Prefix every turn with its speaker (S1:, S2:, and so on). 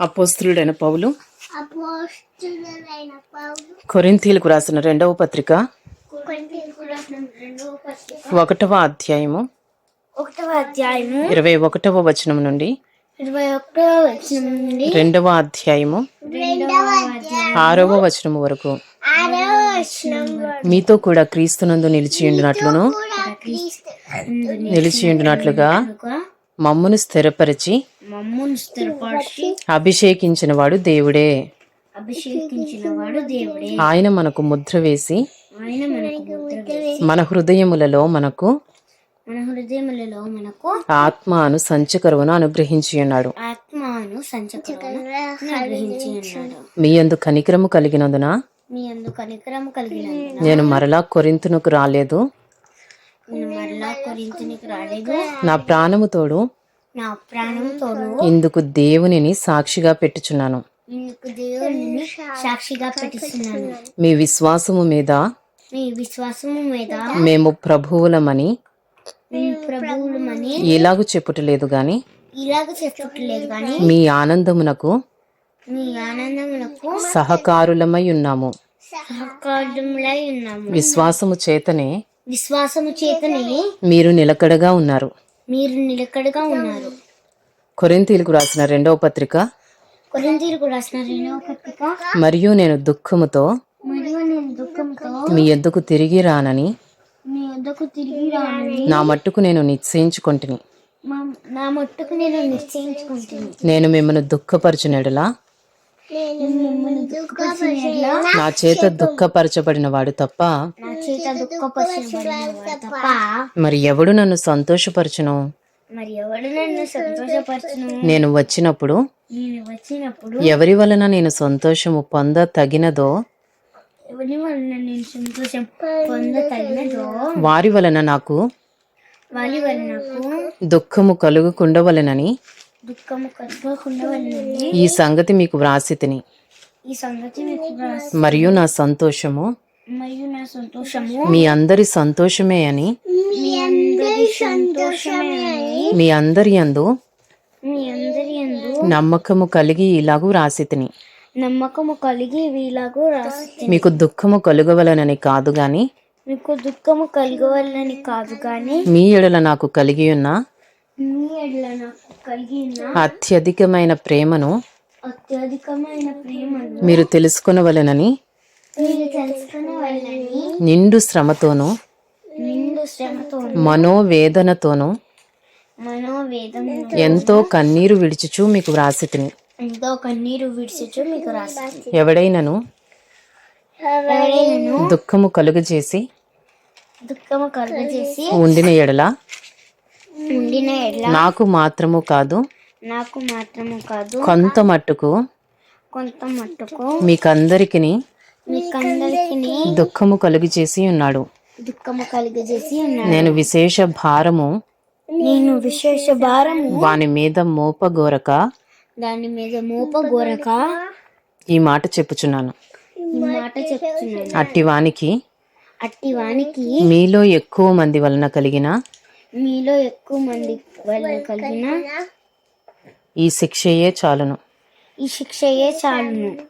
S1: అపోస్తులుడైన పౌలు. కొరింథీలకు రాసిన రెండవ పత్రిక ఒకటవ అధ్యాయము.
S2: ఒకటవ అధ్యాయము.
S1: ఇరవై ఒకటవ వచనం నుండి
S2: ఇరవై ఒకటవ వచనం నుండి
S1: రెండవ అధ్యాయము. ఆరవ వచనం వరకు మీతో కూడా క్రీస్తునందు నిలిచియుండినట్లును
S2: కూడా క్రీస్తు
S1: నిలిచియుండినట్లుగా మమ్మును స్థిరపరిచి
S2: మమ్మును స్థిరపరిచి
S1: అభిషేకించిన వాడు దేవుడే.
S2: అభిషేకించిన వాడు దేవుడే.
S1: ఆయన మనకు ముద్ర వేసి
S2: ఆయన మనకు ముద్ర వేసి
S1: మన హృదయములలో మనకు
S2: మన హృదయములలో మనకు
S1: ఆత్మను సంచకరువును అనుగ్రహించి ఉన్నాడు.
S2: ఆత్మను సంచకరణ అనుగ్రహించి ఉన్నాడు.
S1: మీ యందు కనికరము కలిగినందున
S2: మీ అందు కనికరము కలిగినందున
S1: నేను మరలా కొరింతునకు రాలేదు. నా ప్రాణము తోడు ఇందుకు దేవునిని సాక్షిగా పెట్టుచున్నాను.
S2: సాక్షిగా పెట్టిస్తున్నాను
S1: మీ విశ్వాసము మీద
S2: మీ విశ్వాసము మీద
S1: మేము ప్రభువులమని ఎలాగూ చెప్పుటలేదు గాని
S2: ఇలాగ చెప్పట్లేదు కానీ
S1: మీ ఆనందమునకు
S2: మీ
S1: సహకారులమై ఉన్నాము. విశ్వాసము చేతనే
S2: విశ్వాసము చేతనే
S1: మీరు నిలకడగా ఉన్నారు.
S2: మీరు నిలకడగా ఉన్నారు.
S1: కొరింతీలకు రాసిన రెండవ పత్రిక.
S2: కొరింతీరుకు రాసిన రెండవ పత్రిక.
S1: మరియు నేను దుఃఖముతో
S2: మరియు నేను దుఃఖంతో
S1: మీ ఎద్దుకు తిరిగి రానని
S2: మీ తిరిగి
S1: నా మట్టుకు నేను నిశ్చయించుకొంటిని.
S2: నా మట్టుకు నేను నిశ్చయించుకుంటుంది
S1: నేను మిమ్మల్ని దుఃఖపరచునెడలా? నా చేత దుఃఖపరచబడిన వాడు తప్ప
S2: నా చేత దుఃఖపరచబడిన తప్ప
S1: మరి ఎవడు నన్ను సంతోషపరచును?
S2: మరి ఎవడు నన్ను సంతోషపరచును?
S1: నేను వచ్చినప్పుడు
S2: నేను వచ్చినప్పుడు
S1: ఎవరి వలన నేను సంతోషము పొంద తగినదో
S2: ఎవరి వలన నేను సంతోషం పొంద తగినదో
S1: వారి వలన నాకు
S2: వారి వలన నాకు
S1: దుఃఖము కలుగుకుండవలెనని
S2: దుఃఖము కలగకుండా వలనని
S1: ఈ సంగతి మీకు వ్రాసి తిని
S2: ఈ సంగతి మీకు వ్రాసి
S1: మరియు నా సంతోషము
S2: మరియు నా సంతోషము
S1: మీ అందరి సంతోషమే అని
S2: మీ అందరి సంతోషమే అని
S1: మీ అందరి
S2: మీ
S1: నమ్మకము కలిగి ఇలాగూ వ్రాసి తిని
S2: నమ్మకము కలిగి వీలాగు రాసి
S1: మీకు దుఃఖము కలుగవలనని కాదు గాని
S2: మీకు దుఃఖము కలగవాలని కాదు కానీ
S1: మీ ఎడల నాకు కలిగి ఉన్న అత్యధికమైన ప్రేమను మీరు తెలుసుకునవలెనని నిండు శ్రమతోనూ మనోవేదనతోనూ ఎంతో కన్నీరు విడిచుచు మీకు వ్రాసి తిని ఎవడైనను దుఃఖము కలుగజేసి
S2: దుఃఖము కలుగజేసి
S1: ఉండిన ఎడ్ల నాకు మాత్రము కాదు.
S2: నాకు మాత్రము కాదు.
S1: కొంత మట్టుకు.
S2: కొంత మట్టుకు.
S1: మీకందరికిని
S2: మీకందరికి
S1: దుఃఖము కలుగజేసి ఉన్నాడు.
S2: దుఃఖము కలుగజేసి ఉన్నాడు.
S1: నేను విశేష భారము.
S2: నేను విశేష భారము.
S1: వాని మీద మోపగోరక
S2: దాని మీద మోపగోరక
S1: ఈ మాట చెప్పుచున్నాను.
S2: ఈ మాట చెప్తున్నాను
S1: అట్టి వానికి
S2: అట్టి వానికి
S1: మీలో ఎక్కువ మంది వలన కలిగిన
S2: మీలో ఎక్కువ మంది కలిగిన
S1: ఈ శిక్షయే చాలును.
S2: ఈ శిక్షయే చాలును.